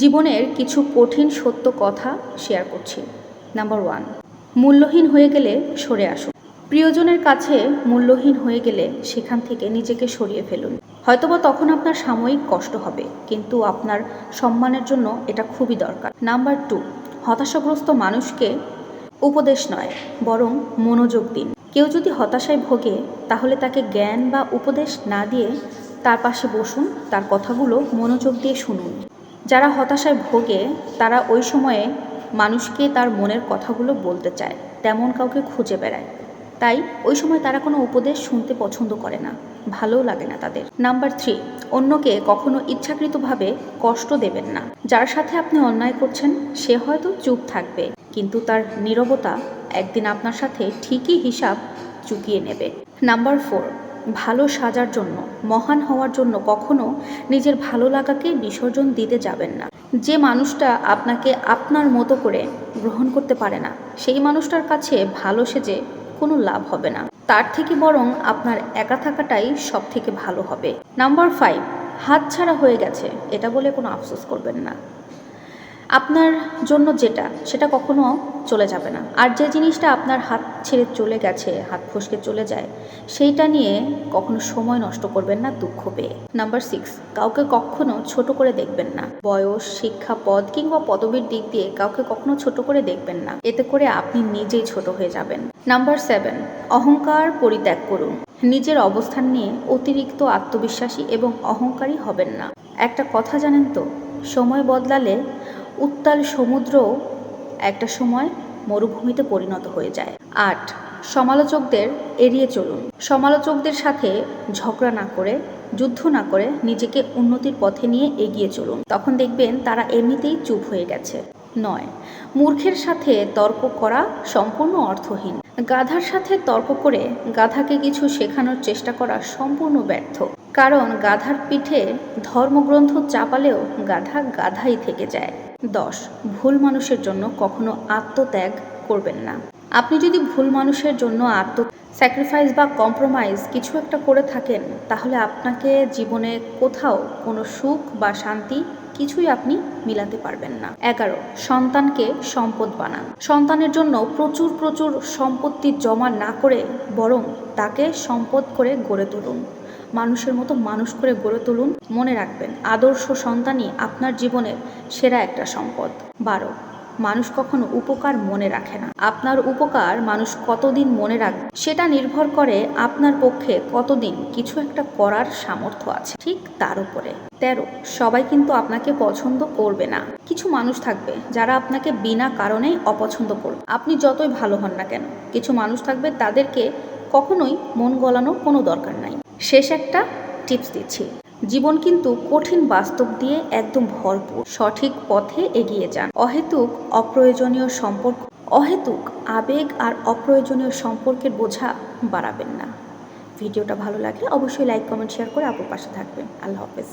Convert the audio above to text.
জীবনের কিছু কঠিন সত্য কথা শেয়ার করছি। নাম্বার ওয়ান মূল্যহীন হয়ে গেলে সরে আসুন প্রিয়জনের কাছে মূল্যহীন হয়ে গেলে সেখান থেকে নিজেকে সরিয়ে ফেলুন। হয়তোবা তখন আপনার সাময়িক কষ্ট হবে, কিন্তু আপনার সম্মানের জন্য এটা খুবই দরকার। নাম্বার টু হতাশাগ্রস্ত মানুষকে উপদেশ নয়, বরং মনোযোগ দিন। কেউ যদি হতাশায় ভোগে, তাহলে তাকে জ্ঞান বা উপদেশ না দিয়ে তার পাশে বসুন, তার কথাগুলো মনোযোগ দিয়ে শুনুন। যারা হতাশায় ভোগে, তারা ওই সময়ে মানুষকে তার মনের কথাগুলো বলতে চায়, তেমন কাউকে খুঁজে বেড়ায়। তাই ওই সময় তারা কোনো উপদেশ শুনতে পছন্দ করে না, ভালোও লাগে না তাদের। নাম্বার থ্রি অন্যকে কখনো ইচ্ছাকৃতভাবে কষ্ট দেবেন না। যার সাথে আপনি অন্যায় করছেন, সে হয়তো চুপ থাকবে, কিন্তু তার নীরবতা একদিন আপনার সাথে ঠিকই হিসাব চুকিয়ে নেবে। নাম্বার ফোর ভালো সাজার জন্য, মহান হওয়ার জন্য কখনো নিজের ভালো লাগাকে বিসর্জন দিতে যাবেন না। যে মানুষটা আপনাকে আপনার মতো করে গ্রহণ করতে পারে না, সেই মানুষটার কাছে ভালো সেজে কোনো লাভ হবে না। তার থেকে বরং আপনার একা থাকাটাই সব থেকে ভালো হবে। নাম্বার ফাইভ হাত ছাড়া হয়ে গেছে, এটা বলে কোনো আফসোস করবেন না। আপনার জন্য যেটা, সেটা কখনো চলে যাবে না। আর যে জিনিসটা আপনার হাত ছেড়ে চলে গেছে, হাত ফসকে চলে যায়, সেইটা নিয়ে কখনো সময় নষ্ট করবেন না, দুঃখ পেয়ে। নাম্বার সিক্স কাউকে কখনো ছোট করে দেখবেন না। বয়স, শিক্ষা, পদ কিংবা পদবীর দিক দিয়ে কাউকে কখনো ছোট করে দেখবেন না। এতে করে আপনি নিজেই ছোট হয়ে যাবেন। নাম্বার সেভেন অহংকার পরিত্যাগ করুন। নিজের অবস্থান নিয়ে অতিরিক্ত আত্মবিশ্বাসী এবং অহংকারী হবেন না। একটা কথা জানেন তো, সময় বদলালে উত্তাল সমুদ্র একটা সময় মরুভূমিতে পরিণত হয়ে যায়। আট, সমালোচকদের এড়িয়ে চলুন। সমালোচকদের সাথে ঝগড়া না করে, যুদ্ধ না করে নিজেকে উন্নতির পথে নিয়ে এগিয়ে চলুন। তখন দেখবেন তারা এমনিতেই চুপ হয়ে গেছে। নয়, মূর্খের সাথে তর্ক করা সম্পূর্ণ অর্থহীন। গাধার সাথে তর্ক করে গাধাকে কিছু শেখানোর চেষ্টা করা সম্পূর্ণ ব্যর্থ। কারণ গাধার পিঠে ধর্মগ্রন্থ চাপালেও গাধা গাধাই থেকে যায়। দশ, ভুল মানুষের জন্য কখনো আত্মত্যাগ করবেন না। আপনি যদি ভুল মানুষের জন্য আত্ম স্যাক্রিফাইস বা কম্প্রোমাইজ কিছু একটা করে থাকেন, তাহলে আপনাকে জীবনে কোথাও কোনো সুখ বা শান্তি কিছুই আপনি মিলাতে পারবেন না। এগারো, সন্তানকে সম্পদ বানান। সন্তানের জন্য প্রচুর প্রচুর সম্পত্তি জমা না করে বরং তাকে সম্পদ করে গড়ে তুলুন। মানুষের মতো মানুষ করে গড়ে তুলুন, মনে রাখবেন, আদর্শ সন্তানই আপনার জীবনের সেরা একটা সম্পদ। বারো, মানুষ কখনো উপকার মনে রাখে না। আপনার উপকার মানুষ কতদিন মনে রাখবে সেটা নির্ভর করে আপনার পক্ষে কতদিন কিছু একটা করার সামর্থ্য আছে। ঠিক তার উপরে। তেরো, সবাই কিন্তু আপনাকে পছন্দ করবে না। কিছু মানুষ থাকবে যারা আপনাকে বিনা কারণেই অপছন্দ করবে। আপনি যতই ভালো হন না কেন, কিছু মানুষ থাকবে তাদেরকে কখনোই মন গলানোর কোনো দরকার নাই। শেষ একটা টিপস দিচ্ছি। জীবন কিন্তু কঠিন বাস্তব দিয়ে একদম ভরপুর। সঠিক পথে এগিয়ে যান। অহেতুক অপ্রয়োজনীয় সম্পর্ক, অহেতুক আবেগ আর অপ্রয়োজনীয় সম্পর্কের বোঝা বাড়াবেন না। ভিডিওটা ভালো লাগলে অবশ্যই লাইক কমেন্ট শেয়ার করে আপুর পাশে থাকবেন। আল্লাহ হাফেজ।